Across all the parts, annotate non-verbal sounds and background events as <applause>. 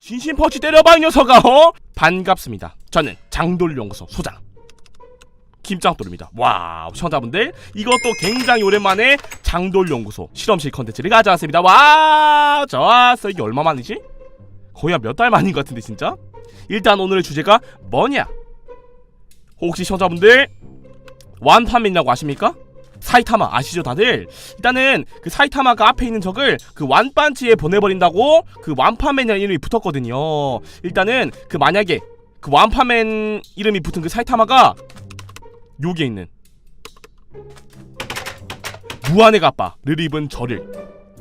진심 퍼치 때려봐 이 녀석아 어? 반갑습니다. 저는 장돌연구소 소장. 김장돌입니다. 와우 시청자분들. 이것도 굉장히 오랜만에 장돌연구소 실험실 컨텐츠를 가져왔습니다. 와 좋았어. 이게 얼마 만이지? 거의 한 몇 달 만인 것 같은데 진짜? 일단 오늘의 주제가 뭐냐? 혹시 시청자분들 완판맨이라고 아십니까? 사이타마 아시죠 다들? 일단은 그 사이타마가 앞에 있는 적을 그 완판치에 보내버린다고 그 완파맨이라는 이름이 붙었거든요 일단은 그 만약에 그 완파맨 이름이 붙은 그 사이타마가 여기에 있는 무한의 갑바를 입은 저를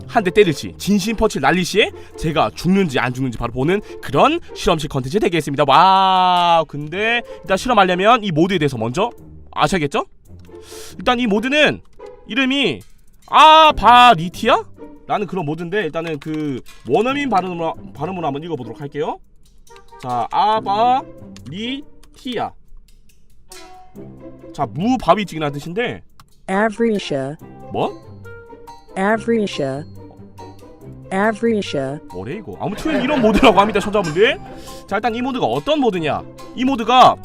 한 대 때릴 시 진심 펀치를 날릴 시에 제가 죽는지 안 죽는지 바로 보는 그런 실험실 컨텐츠 되겠습니다 와 근데 일단 실험하려면 이 모드에 대해서 먼저 아셔야겠죠? 일단 이 모드는 이름이 아바리티아? 라는 그런 모드인데 일단은 그 원어민 발음으로, 발음으로 한번 읽어보도록 할게요. 자 아바리티아. 자 무바위직이라는 뜻인데 Avrisha, 뭐? Avrisha, Avrisha, 뭐래 이거? 아무튼 이런 모드라고 합니다 <laughs> 청자분들. 자 일단 이 모드가 어떤 모드냐? 이 모드가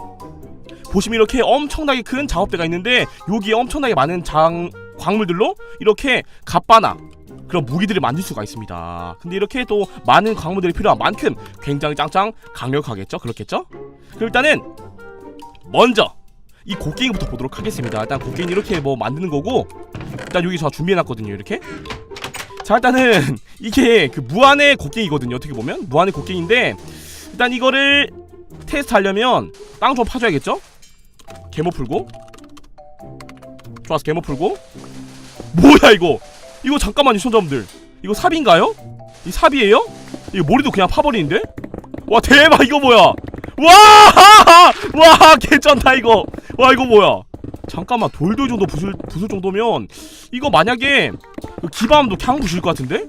보시면 이렇게 엄청나게 큰 작업대가 있는데 여기에 엄청나게 많은 장 광물들로 이렇게 갑바나 그런 무기들을 만들 수가 있습니다. 근데 이렇게 또 많은 광물들이 필요한 만큼 굉장히 짱짱 강력하겠죠? 그렇겠죠? 그럼 일단은 먼저 이 곡괭이부터 보도록 하겠습니다. 일단 곡괭이 이렇게 뭐 만드는 거고 일단 여기 저 준비해놨거든요 이렇게. 자 일단은 <laughs> 이게 그 무한의 곡괭이거든요 어떻게 보면. 무한의 곡괭인데 일단 이거를 테스트 하려면 땅 좀 파줘야겠죠 개모 풀고? 좋았어 개모 풀고. 뭐야 이거? 이거 잠깐만요 시청자분들. 이거 삽인가요? 이 삽이에요? 이거 머리도 그냥 파버리는데? 와 대박 이거 뭐야? 와 와 <laughs> 개쩐다 이거. 와 이거 뭐야? 잠깐만 돌돌 정도 부술, 부술 정도면 이거 만약에 그 기반함도 그냥 부실 것 같은데?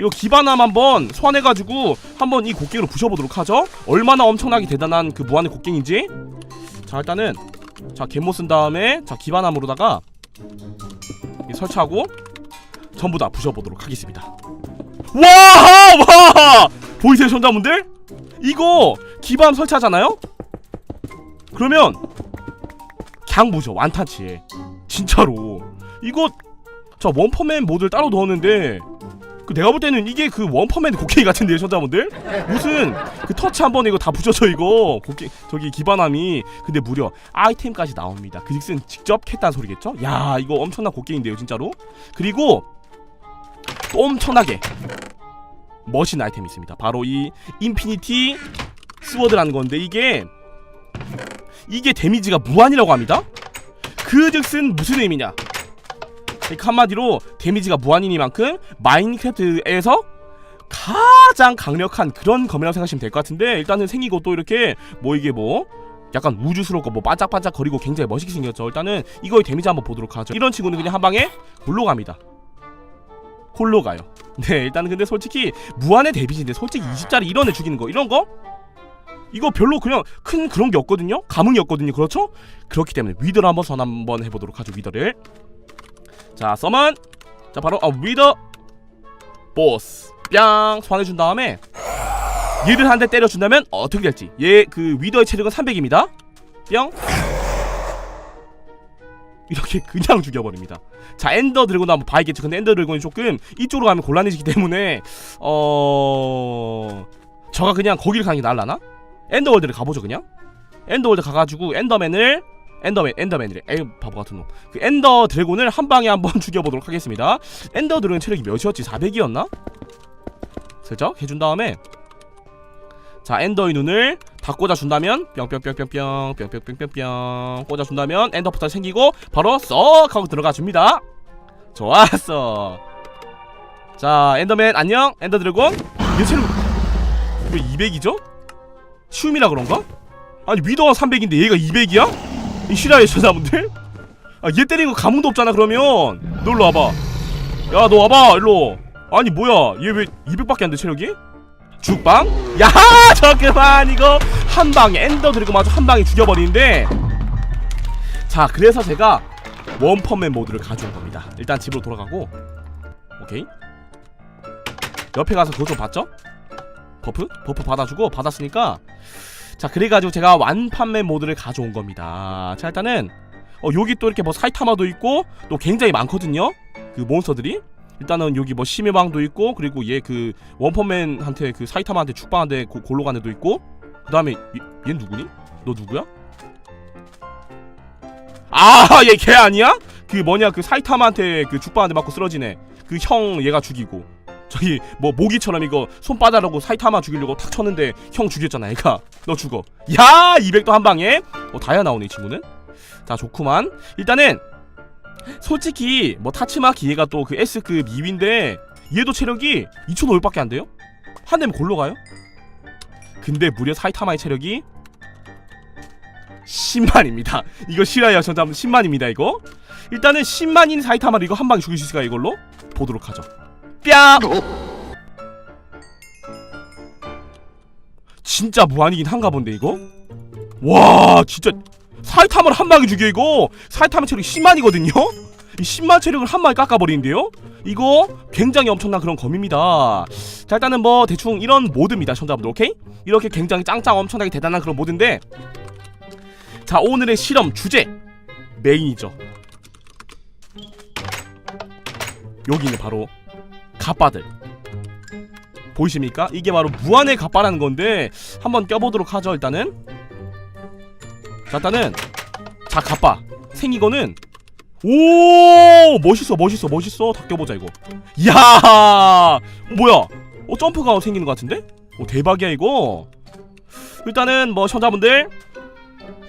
이거 기반함 한번 소환해가지고 한번 이 곡괭이로 부셔보도록 하죠. 얼마나 엄청나게 대단한 그 무한의 곡괭인지 자 일단은 자 개모 쓴 다음에 자 기반함으로다가 이 설치하고 전부 다 부셔보도록 하겠습니다. 와와 보이세요 손자분들? 이거 기반함 설치하잖아요? 그러면 그냥 부셔 완타치에. 진짜로. 이거 자 원퍼맨 모드를 따로 넣었는데 그 내가 볼 때는 이게 그 원퍼맨 곡괭이 같은데요 손자분들? 무슨 그 터치 한 번에 이거 다 부셔져 이거. 곡괭 저기 기반함이 근데 무려 아이템까지 나옵니다. 그즉슨 직접 캤다는 소리겠죠? 야 이거 엄청난 곡괭인데요 진짜로. 그리고 또 엄청나게 멋진 아이템이 있습니다. 바로 이 인피니티 스워드라는 건데 이게 이게 데미지가 무한이라고 합니다. 그즉슨 무슨 의미냐 그러니까 한마디로 데미지가 무한이니만큼 마인크래프트에서 가장 강력한 그런 검이라고 생각하시면 될 것 같은데 일단은 생기고 또 이렇게 뭐 이게 뭐 약간 우주스럽고 뭐 반짝반짝 거리고 굉장히 멋있게 생겼죠. 일단은 이거의 데미지 한번 보도록 하죠. 이런 친구는 그냥 한 방에 홀로 갑니다. 홀로 가요. <laughs> 네 일단은 근데 솔직히 무한의 데미지인데 솔직히 20짜리 이런 애 죽이는 거 이런 거? 이거 별로 그냥 큰 그런 게 없거든요? 감흥이 없거든요. 그렇죠? 그렇기 때문에 위더를 한번 선 한번 해보도록 하죠 위더를 자 서먼. 자 바로 아 위더. 보스. 뿅 소환해준 다음에 얘를 한 대 때려준다면 어떻게 될지. 얘 그 위더의 체력은 300입니다. 뿅. 이렇게 그냥 죽여버립니다. 자 엔더 드래곤도 한번 봐야겠죠. 근데 엔더 드래곤이 조금 이쪽으로 가면 곤란해지기 때문에 어... 저가 그냥 거기를 가는 게 나을라나? 엔더월드를 가보죠 그냥. 엔더월드 가가지고 엔더맨을 엔더맨 엔더맨이래 에이 바보 같은 놈 그 엔더 드래곤을 한 방에 한번 <laughs> 죽여보도록 하겠습니다. 엔더 드래곤 체력이 몇이었지? 400이었나? 슬쩍? 해준 다음에. 자 엔더의 눈을 다 꽂아준다면 뿅뿅뿅뿅뿅 뿅뿅뿅뿅뿅. 꽂아준다면 엔더 포탈 생기고 바로 썩 하고 들어가 줍니다. 좋았어. 자 엔더맨 안녕. 엔더 드래곤. 얘 체력 왜 200이죠? 쉬움이라 그런가? 아니 위더가 300인데 얘가 200이야? 이 실화의 저자분들? 아얘 거 감흥도 없잖아 그러면 너 일로 와봐 야 너 와봐 일로 아니 뭐야 얘 왜 200밖에 안 돼 체력이? 죽방? 야 <laughs> 저그만 이거 한 방에 엔더 드래곤 마저 한 방에 죽여버리는데 자 그래서 제가 원펀맨 모드를 가져온 겁니다 일단 집으로 돌아가고 오케이 옆에 가서 그거 좀 봤죠? 버프? 버프 받아주고 받았으니까 자 그래가지고 제가 완판매 모드를 가져온 겁니다 자 일단은 어 여기 또 이렇게 뭐 사이타마도 있고 또 굉장히 많거든요 그 몬스터들이 일단은 여기 뭐 심해방도 있고 그리고 얘 그 원펀맨한테 그 사이타마한테 죽방한테 고- 골로 간 애도 있고 그 다음에 얘, 얘 누구니? 너 누구야? 아 <laughs> 얘 걔 아니야? 그 뭐냐 그 사이타마한테 그 죽방한테 맞고 쓰러지네 그 형 얘가 죽이고 저기 뭐 모기처럼 이거 손바닥으로 사이타마 죽이려고 탁 쳤는데 형 죽였잖아 얘가. 너 죽어. 야 200도 한 방에? 어 다이아 나오네 이 친구는? 자 좋구만. 일단은 솔직히 뭐 타치마키 얘가 또 그 S급 2위인데 얘도 체력이 2,500밖에 안 돼요? 한 대면 골로 가요? 근데 무려 사이타마의 체력이 10만입니다. 이거 실화예요 전담 10만입니다 이거. 일단은 10만인 사이타마를 이거 한 방에 죽일 수 있을까 이걸로? 보도록 하죠 뺨! 진짜 무한이긴 한가 본데 이거? 와 진짜 사이타마를 한 방에 죽여 이거 사이타마 체력이 10만이거든요? 이 10만 체력을 한 방에 깎아버리는데요? 이거 굉장히 엄청난 그런 검입니다 자 일단은 뭐 대충 이런 모드입니다 시청자분들 오케이? 이렇게 굉장히 짱짱 엄청나게 대단한 그런 모드인데 자 오늘의 실험 주제 메인이죠 여기는 바로 갑바들. 보이십니까? 이게 바로 무한의 갑바라는 건데 한번 껴보도록 하죠 일단은. 자 일단은 자 갑바. 생기거는 오 멋있어 멋있어 멋있어. 다 껴보자 이거. 이야! 뭐야? 어 점프가 생기는 것 같은데? 오 대박이야 이거. 일단은 뭐 시청자분들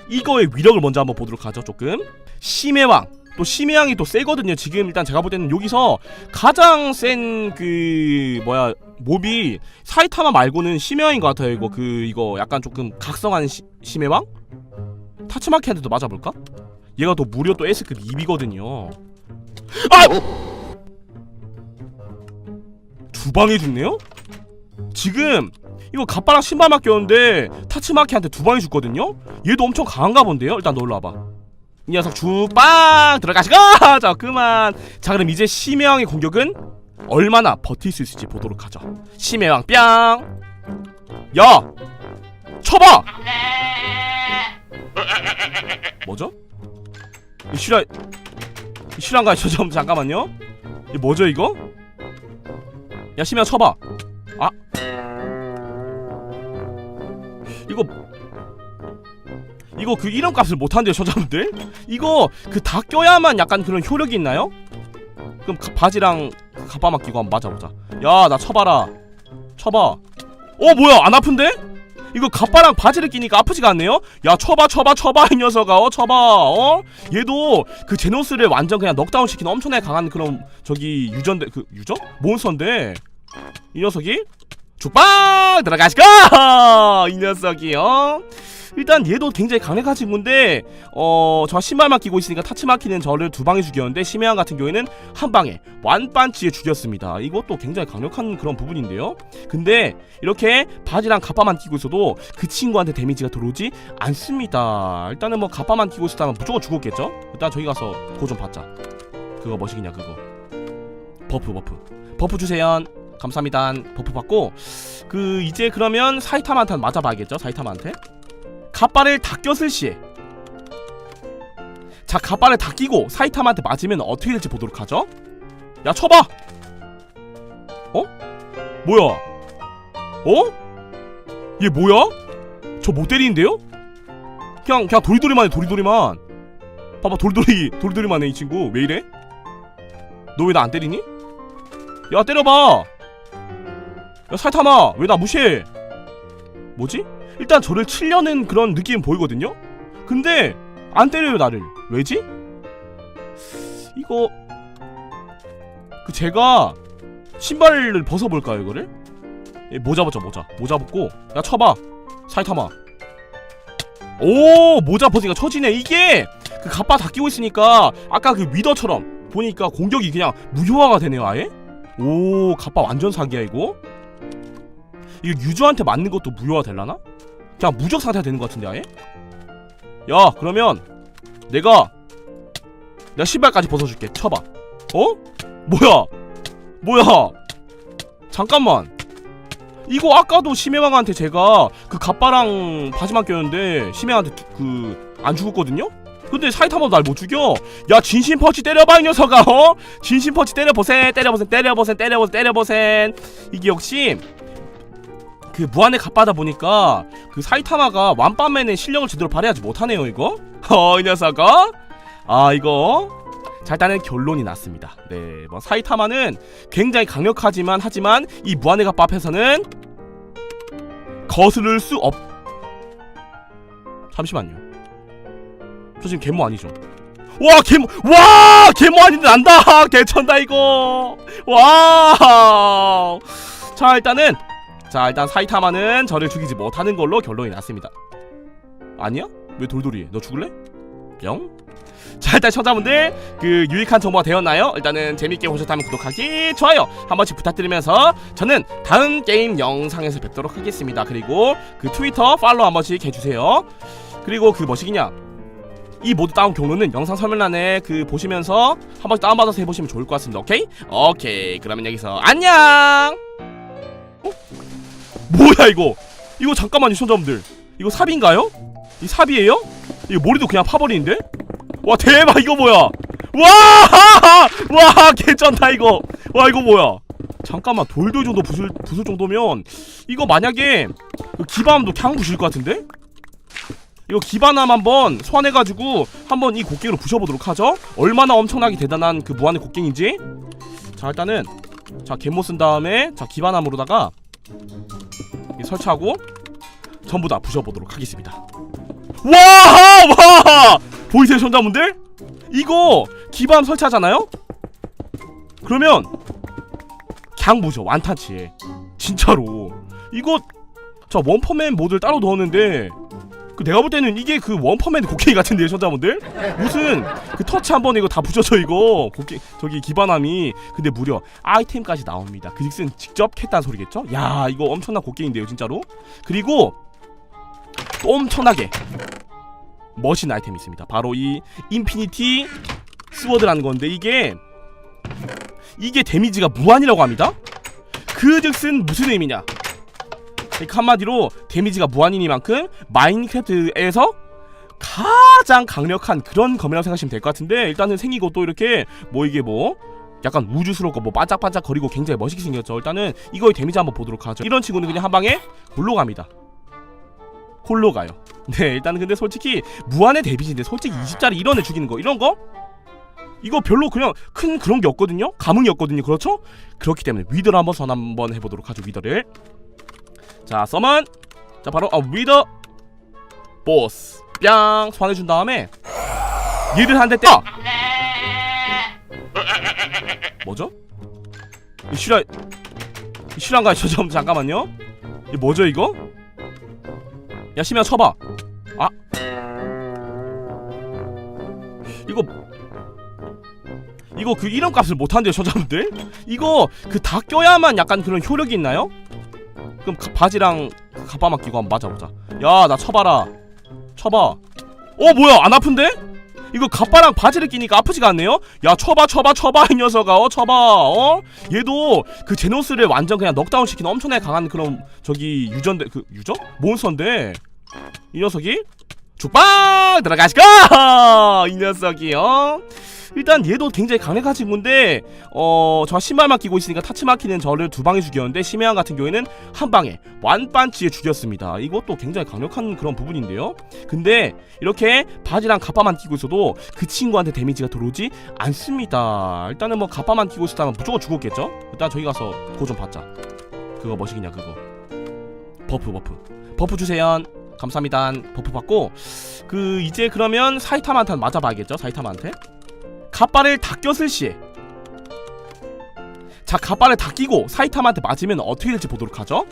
이거의 위력을 먼저 한번 보도록 하죠 조금. 심해왕 또 심해왕이 또 세거든요 지금 일단 제가 볼 때는 여기서 가장 센 그 뭐야 몹이 사이타마 말고는 심해왕인 것 같아요 이거 그 이거 약간 조금 각성한 시, 심해왕? 타츠마키한테도 맞아볼까? 얘가 또 무려 또 S급 2비거든요 아! 두 방에 죽네요? 지금 이거 갑바랑 신발만 꼈는데 타츠마키한테 두 방에 죽거든요? 얘도 엄청 강한가 본데요? 일단 놀러 와봐 이 녀석 죽빵 들어가시고. <laughs> 자 그만. 자 그럼 이제 심해왕의 공격은 얼마나 버틸 수 있을지 보도록 하죠. 심해왕 뿅야 쳐봐. 뭐죠? 이 실화 이 실화인가요? <laughs> 저좀 잠깐만요. 이 뭐죠 이거? 야 심해왕 쳐봐. 아. 이거 이거 그 이름 값을 못한대요 저자분들 이거 그 다 껴야만 약간 그런 효력이 있나요? 그럼 가- 바지랑 그 가빠만 끼고 한번 맞아보자 야 나 쳐봐라 쳐봐 어 뭐야 안 아픈데? 이거 가빠랑 바지를 끼니까 아프지가 않네요? 야 쳐봐 쳐봐 쳐봐 이 녀석아 어 쳐봐 어? 얘도 그 제노스를 완전 그냥 넉다운 시키는 엄청나게 강한 그런 저기 유전대 그 유저? 몬스터인데 이 녀석이 죽빵! 들어가시고! <laughs> 이 녀석이요. 일단 얘도 굉장히 강력한 친구인데 어저 신발만 끼고 있으니까 타치마키는 저를 두 방에 죽였는데 심해한 같은 경우에는 한 방에 완반치에 죽였습니다. 이것도 굉장히 강력한 그런 부분인데요. 근데 이렇게 바지랑 가빠만 끼고 있어도 그 친구한테 데미지가 들어오지 않습니다. 일단은 뭐 가빠만 끼고 있었다면 무조건 죽었겠죠? 일단 저기 가서 그거 좀 받자. 그거 뭐시기냐 그거. 버프 버프. 버프 주세요 감사합니다 버프 받고 그 이제 그러면 사이타마한테 맞아봐야겠죠 사이타마한테 갑바를 다 꼈을 시에 자 갑바를 다 끼고 사이타마한테 맞으면 어떻게 될지 보도록 하죠 야 쳐봐 어? 뭐야 어? 얘 뭐야? 저 못 때리는데요? 그냥 그냥 도리도리만 해 도리도리만 봐봐 도리도리 도리도리만 해 이 친구 왜 이래? 너 왜 나 안 때리니? 야 때려봐 야 사이타마! 왜 나 무시해? 뭐지? 일단 저를 치려는 그런 느낌 보이거든요? 근데 안 때려요 나를. 왜지? 이거 그 제가 신발을 벗어볼까요 이거를? 예, 모자 벗자 모자. 모자 벗고. 야 쳐봐. 사이타마. 오 모자 벗으니까 쳐지네. 이게 그 갑바 다 끼고 있으니까 아까 그 위더처럼 보니까 공격이 그냥 무효화가 되네요 아예? 오 갑바 완전 사기야 이거 이거 유저한테 맞는 것도 무효화 될라나? 그냥 무적 상태가 되는 것 같은데 아예? 야 그러면 내가 내가 신발까지 벗어줄게 쳐봐 어? 뭐야 뭐야 잠깐만 이거 아까도 심해왕한테 제가 그 갑바랑 바지만 꼈는데 심해왕한테 그 안 죽었거든요? 근데 사이타마도 날 못 죽여 야 진심 펀치 때려봐 이 녀석아 어? 진심 펀치 때려보세 때려보세 때려보세 때려보세 때려보세 이게 역시 그 무한의 갑바다 보니까 그 사이타마가 완밤맨의 실력을 제대로 발휘하지 못하네요 이거? <laughs> 어이 녀석아. 아 이거. 자 일단은 결론이 났습니다. 네뭐 사이타마는 굉장히 강력하지만 하지만 이 무한의 갑바 앞에서는 거스를 수 없... 잠시만요. 저 지금 개모 아니죠? 와 개모 와 개모 아닌데 난다! <laughs> 개천다 이거! 와자 일단은 자 일단 사이타마는 저를 죽이지 못하는 걸로 결론이 났습니다 아니야? 왜 돌돌이해 너 죽을래? 뿅 자 일단 시청자분들 그 유익한 정보가 되었나요? 일단은 재밌게 보셨다면 구독하기 좋아요 한 번씩 부탁드리면서 저는 다음 게임 영상에서 뵙도록 하겠습니다 그리고 그 트위터 팔로우 한 번씩 해주세요 그리고 그 뭐시기냐 이 모두 다운 경로는 영상 설명란에 그 보시면서 한 번씩 다운받아서 해보시면 좋을 것 같습니다 오케이? 오케이 그러면 여기서 안녕 어? 뭐야 이거? 이거 잠깐만요 시청자분들. 이거 삽인가요? 이 삽이에요? 이거 머리도 그냥 파버리는데? 와 대박 이거 뭐야? 와 와 <laughs> 개쩐다 이거. 와 이거 뭐야? 잠깐만 돌돌 정도 부술 부술 정도면 이거 만약에 그 기반함도 그냥 부실 것 같은데? 이거 기반함 한번 소환해가지고 한번 이 곡괭이로 부셔보도록 하죠. 얼마나 엄청나게 대단한 그 무한의 곡괭인지. 자 일단은 자 개모 쓴 다음에 자 기반함으로다가 이 설치하고 전부 다 부셔보도록 하겠습니다 와! 와! 보이세요 시청자분들? 이거 기반 설치하잖아요? 그러면 그냥 부셔 완타치해 진짜로 이거 저 원퍼맨 모드를 따로 넣었는데 그 내가 볼 때는 이게 그 원퍼맨 곡괭이 같은데요 시청자분들? 무슨 그 터치 한 번에 이거 다 부셔져 이거 곡괭 저기 기반함이 근데 무려 아이템까지 나옵니다 그즉슨 직접 캤다는 소리겠죠? 야 이거 엄청난 곡괭인데요 진짜로 그리고 또 엄청나게 멋진 아이템이 있습니다. 바로 이 인피니티 스워드라는 건데 이게 이게 데미지가 무한이라고 합니다. 그즉슨 무슨 의미냐? 그러니까 한마디로 데미지가 무한이니만큼 마인크래프트에서 가장 강력한 그런 검이라고 생각하시면 될 것 같은데 일단은 생기고 또 이렇게 뭐 이게 뭐 약간 우주스럽고 뭐 반짝반짝 거리고 굉장히 멋있게 생겼죠. 일단은 이거의 데미지 한번 보도록 하죠. 이런 친구는 그냥 한 방에 홀로 갑니다. 홀로 가요. <laughs> 네, 일단은 근데 솔직히 무한의 데뷔인데 솔직히 20짜리 이런 애 죽이는 거 이런 거 이거 별로 그냥 큰 그런 게 없거든요. 감흥이 없거든요. 그렇죠? 그렇기 때문에 위더를 한번 선 한번 해보도록 하죠. 위더를 자 써먼 자 바로 아 위더 보스 뿅 소환해준 다음에 얘를 한 대 때려 뭐죠? 이 실화 이 실화인가요? <laughs> 저좀 잠깐만요. 이 뭐죠 이거? 야 심야 쳐봐 아 이거 이거 그 이름값을 못한대요 저자분들 이거 그 다 껴야만 약간 그런 효력이 있나요? 그럼 가- 바지랑 그 가빠만 끼고 한번 맞아보자. 야 나 쳐봐라. 쳐봐. 어 뭐야? 안 아픈데? 이거 가빠랑 바지를 끼니까 아프지가 않네요? 야 쳐봐 쳐봐 쳐봐 이 녀석아. 어 쳐봐. 어? 얘도 그 제노스를 완전 그냥 넉다운 시키는 엄청나게 강한 그런 저기 유전대 그 유저? 몬스터인데. 이 녀석이 죽빵! 들어가시고! <laughs> 이 녀석이요 일단 얘도 굉장히 강력한 친구인데 어 저 신발만 끼고 있으니까 타치 마키는 저를 두 방에 죽였는데 심해한 같은 경우에는 한 방에 완반치에 죽였습니다. 이것도 굉장히 강력한 그런 부분인데요. 근데 이렇게 바지랑 가빠만 끼고 있어도 그 친구한테 데미지가 들어오지 않습니다. 일단은 뭐 가빠만 끼고 있었다면 무조건 죽었겠죠? 일단 저기 가서 그거 좀 받자. 그거 뭐시기냐 그거. 버프 버프. 버프 주세요. 감사합니다. 버프 받고 그 이제 그러면 사이타마한테 맞아봐야겠죠? 사이타마한테 갑바를 다 꼈을 시에 자 갑바를 다 끼고 사이타마한테 맞으면 어떻게 될지 보도록 하죠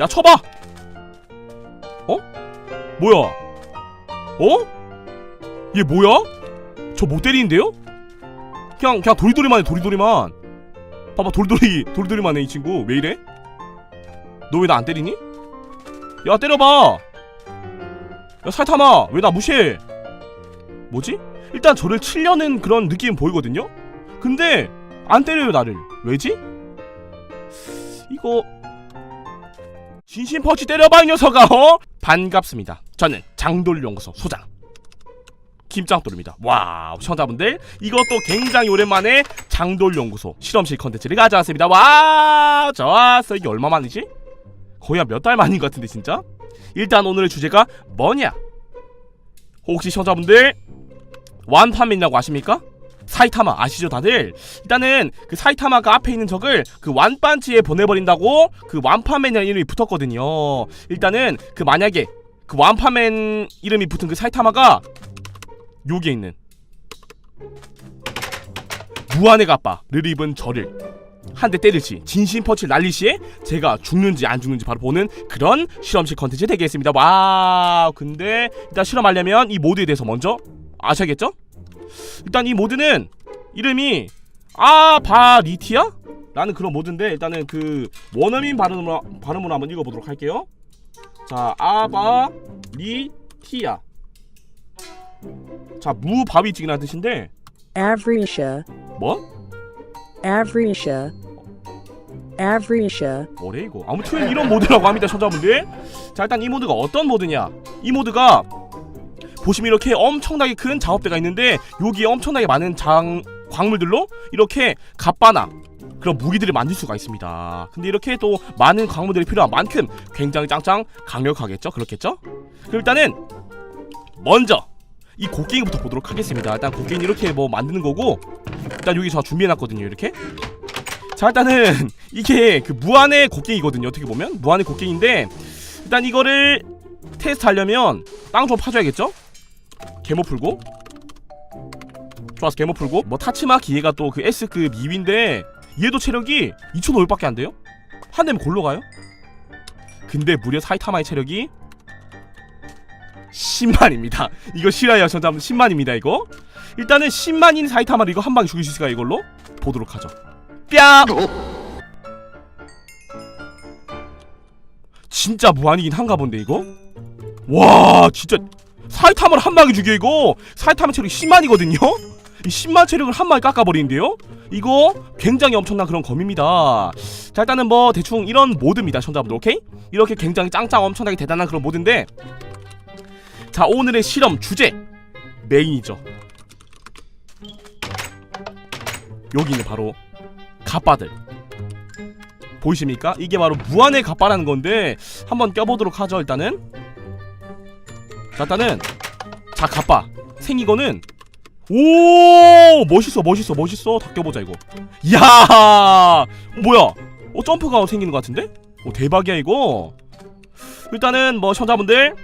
야 쳐봐 어? 뭐야 어? 얘 뭐야? 저 못 때리는데요? 그냥 그냥 도리도리만 해 도리도리만 봐봐 도리도리 도리도리만 해 이 친구 왜 이래? 너 왜 나 안 때리니? 야 때려봐 야 사이타마 왜 나 무시해 뭐지? 일단 저를 치려는 그런 느낌 보이거든요? 근데 안 때려요 나를 왜지? 이거 진심 퍼치 때려봐 이 녀석아 어? 반갑습니다 저는 장돌연구소 소장 김장돌입니다 와우 시청자분들 이것도 굉장히 오랜만에 장돌연구소 실험실 컨텐츠를 가져왔습니다 와 좋았어 이게 얼마만이지? 거의 한 몇 달 만인 것 같은데 진짜 일단 오늘의 주제가 뭐냐 혹시 시청자분들 완판맨이라고 아십니까? 사이타마 아시죠 다들? 일단은 그 사이타마가 앞에 있는 적을 그 완판치에 보내버린다고 그 완판맨이라는 이름이 붙었거든요 일단은 그 만약에 그 완판맨 이름이 붙은 그 사이타마가 여기에 있는 무한의 갑바를 입은 저를 한 대 때릴 시 진심 퍼치를 날릴 시에 제가 죽는지 안 죽는지 바로 보는 그런 실험실 컨텐츠 되겠습니다 와 근데 일단 실험하려면 이 모드에 대해서 먼저 아셔야겠죠? 일단 이 모드는 이름이 아바리티아? 라는 그런 모드인데 일단은 그 원어민 발음으로, 발음으로 한번 읽어보도록 할게요. 자 아바리티아. 자 무바위직이라는 뜻인데 Avrisha, 뭐? Avrisha, Avrisha, 뭐래 이거? 아무튼 이런 모드라고 합니다 천자분들. 자 일단 이 모드가 어떤 모드냐? 이 모드가 보시면 이렇게 엄청나게 큰 작업대가 있는데 여기에 엄청나게 많은 장 광물들로 이렇게 갑바나 그런 무기들을 만들 수가 있습니다. 근데 이렇게 또 많은 광물들이 필요한 만큼 굉장히 짱짱 강력하겠죠? 그렇겠죠? 그럼 일단은 먼저 이 곡괭이부터 보도록 하겠습니다. 일단 곡괭이 이렇게 뭐 만드는 거고 일단 여기 저 준비해놨거든요 이렇게. 자 일단은 <laughs> 이게 그 무한의 곡괭이거든요 어떻게 보면. 무한의 곡괭인데 일단 이거를 테스트 하려면 땅 좀 파줘야겠죠 개모 풀고? 좋았어 개모 풀고. 뭐 타치마 기회가 또 그 S급 2위인데 얘도 체력이 2,500밖에 안 돼요? 한 대면 골로 가요? 근데 무려 사이타마의 체력이 10만입니다. 이거 실화예요 전자분. 10만입니다 이거. 일단은 10만인 사이타마를 이거 한 방에 죽일 수 있을까 이걸로? 보도록 하죠. 뺨! 진짜 무한이긴 한가 본데 이거? 와 진짜 사이타마를 한 방에 죽여 이거. 사이타마 체력이 10만이거든요? 이 10만 체력을 한 방에 깎아버리는데요? 이거 굉장히 엄청난 그런 검입니다. 자 일단은 뭐 대충 이런 모드입니다 시청자분들 오케이? 이렇게 굉장히 짱짱 엄청나게 대단한 그런 모드인데 자 오늘의 실험 주제 메인이죠. 여기 있는 바로 갑바들. 보이십니까? 이게 바로 무한의 갑바라는 건데 한번 껴보도록 하죠 일단은 자 일단은 자 갑바. 생긴 거는 오 멋있어 멋있어 멋있어. 다 껴보자 이거. 이야 뭐야? 어 점프가 생기는 것 같은데? 오 대박이야 이거. 일단은 뭐 시청자분들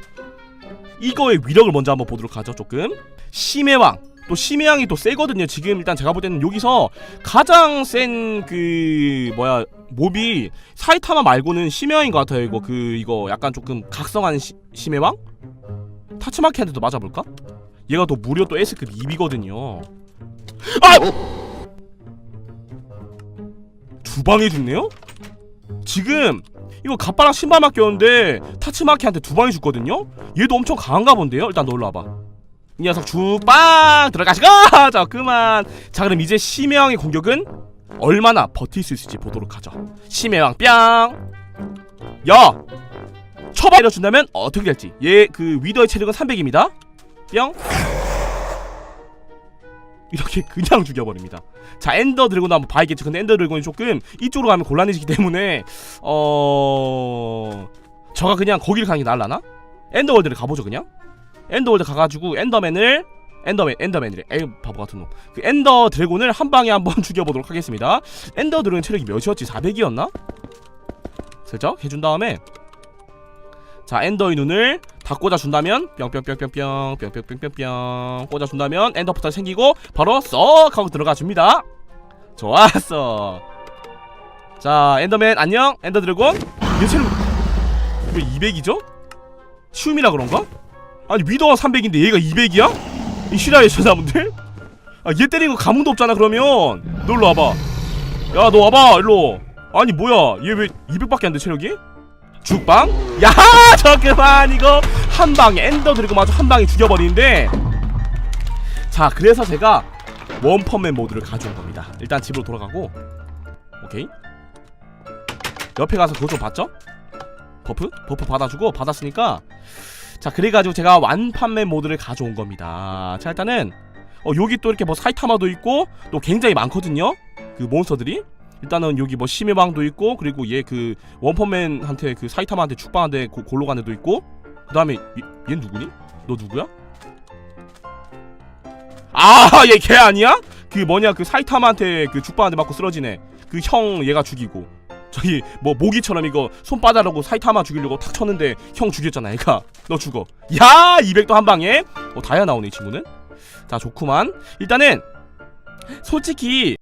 이거의 위력을 먼저 한번 보도록 하죠 조금. 심해왕. 또 심해왕이 또 세거든요. 지금 일단 제가 볼 때는 여기서 가장 센 그 뭐야 몹이 사이타마 말고는 심해왕인 것 같아요 이거. 그 이거 약간 조금 각성한 시, 심해왕? 타츠마키한테도 맞아볼까? 얘가 또 무려 또 S급 2비거든요 아! 두 방에 죽네요? 지금 이거 갑바랑 신발만 꼈는데 타츠마키한테 두 방에 죽거든요? 얘도 엄청 강한가 본데요? 일단 놀러 와봐 이 녀석 주빵 들어가시고 <laughs> 자 그만 자 그럼 이제 심해왕의 공격은 얼마나 버틸 수 있을지 보도록 하죠 심해왕 뿅 야 처방 내려준다면 어떻게 될지. 얘 그 위더의 체력은 300입니다. 뿅. 이렇게 그냥 죽여버립니다. 자 엔더 드래곤도 한번 봐야겠죠. 근데 엔더 드래곤이 조금 이쪽으로 가면 곤란해지기 때문에 어... 저가 그냥 거기를 가는 게 나을라나? 엔더월드를 가보죠 그냥. 엔더월드 가가지고 엔더맨을 엔더맨 엔더맨이래. 에이 바보 같은 놈 그 엔더 드래곤을 한 방에 한번 <laughs> 죽여보도록 하겠습니다. 엔더 드래곤 체력이 몇이었지? 400이었나? 살짝 해준 다음에 자 엔더의 눈을 다 꽂아준다면 뿅뿅뿅뿅뿅 뿅뿅뿅뿅뿅 꽂아준다면 엔더 포탈 생기고 바로 쏙 하고 들어가 줍니다 좋았어 자 엔더맨 안녕 엔더 드래곤 얘 체력 왜 200이죠? 쉬움이라 그런가? 아니 위더가 300인데 얘가 200이야? 이 실화의 저자분들? 아얘 때리는 거 감흥도 없잖아 그러면 너 일로 와봐 야 너 와봐 일로 아니 뭐야 얘 왜 200밖에 안 돼 체력이? 죽방? 야 저 그만 이거 한 방에 엔더 드래곤 마저 한 방에 죽여버리는데. 자 그래서 제가 원펀맨 모드를 가져온 겁니다. 일단 집으로 돌아가고. 오케이. 옆에 가서 그거 좀 봤죠? 버프? 버프 받아주고 받았으니까. 자 그래가지고 제가 완판맨 모드를 가져온 겁니다. 자 일단은 어 여기 또 이렇게 뭐 사이타마도 있고 또 굉장히 많거든요? 그 몬스터들이 일단은 여기 뭐 심해방도 있고 그리고 얘 그 원펀맨한테 그 사이타마한테 축방한테 고- 골로 간 애도 있고 그 다음에 얘, 얘 누구니? 너 누구야? 아 <laughs> 얘 걔 아니야? 그 뭐냐 그 사이타마한테 그 죽방한테 맞고 쓰러지네. 그 형 얘가 죽이고. 저기 뭐 모기처럼 이거 손바닥으로 사이타마 죽이려고 탁 쳤는데 형 죽였잖아 얘가. 너 죽어. 야 200도 한 방에? 어 다이아 나오네 이 친구는? 자 좋구만. 일단은 솔직히